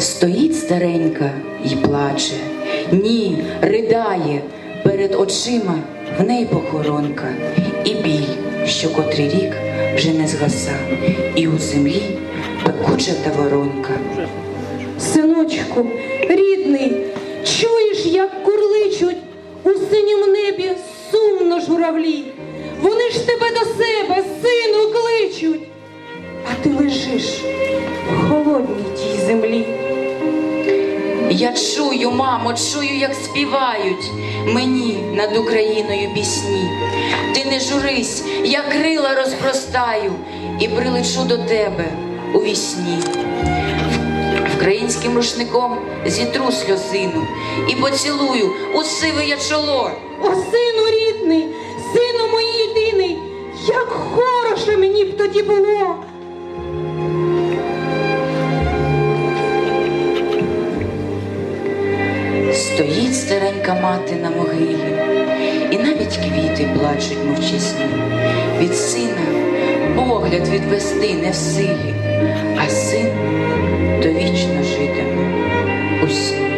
Стоїть старенька і плаче, ні, ридає, перед очима в неї похоронка, і біль, що котрий рік вже не згаса, і у землі пекуча та воронка. Синочку, рідний, чуєш, як курличуть у синьому небі сумно журавлі. Вони ж тебе до себе, сину, кличуть, а ти лежиш в холодній тій землі. Я чую, мамо, чую, як співають мені над Україною пісні. Ти не журись, я крила розпростаю і прилечу до тебе у вісні. Українським рушником зітру сльозину і поцілую у сиве я чоло. О, сину рідний, сину мій єдиний, як хороше мені б тоді було. Стоїть старенька мати на могилі, і навіть квіти плачуть мовчасні. Від сина погляд відвести не в силі, а син довічно житиме у сні.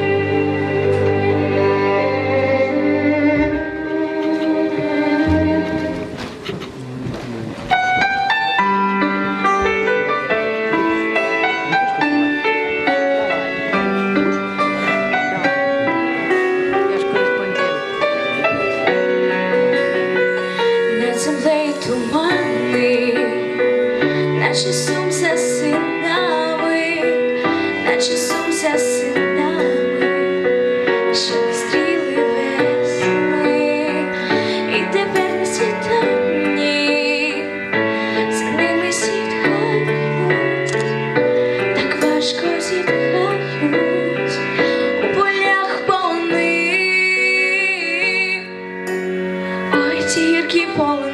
Наче сум за синами, наче сум за синами, що стріли весни, і тепер на світанні, за ними так важко зітхають у полях повних. Ой, ті полини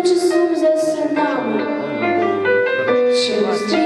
синами, наче сум за синами, що стріли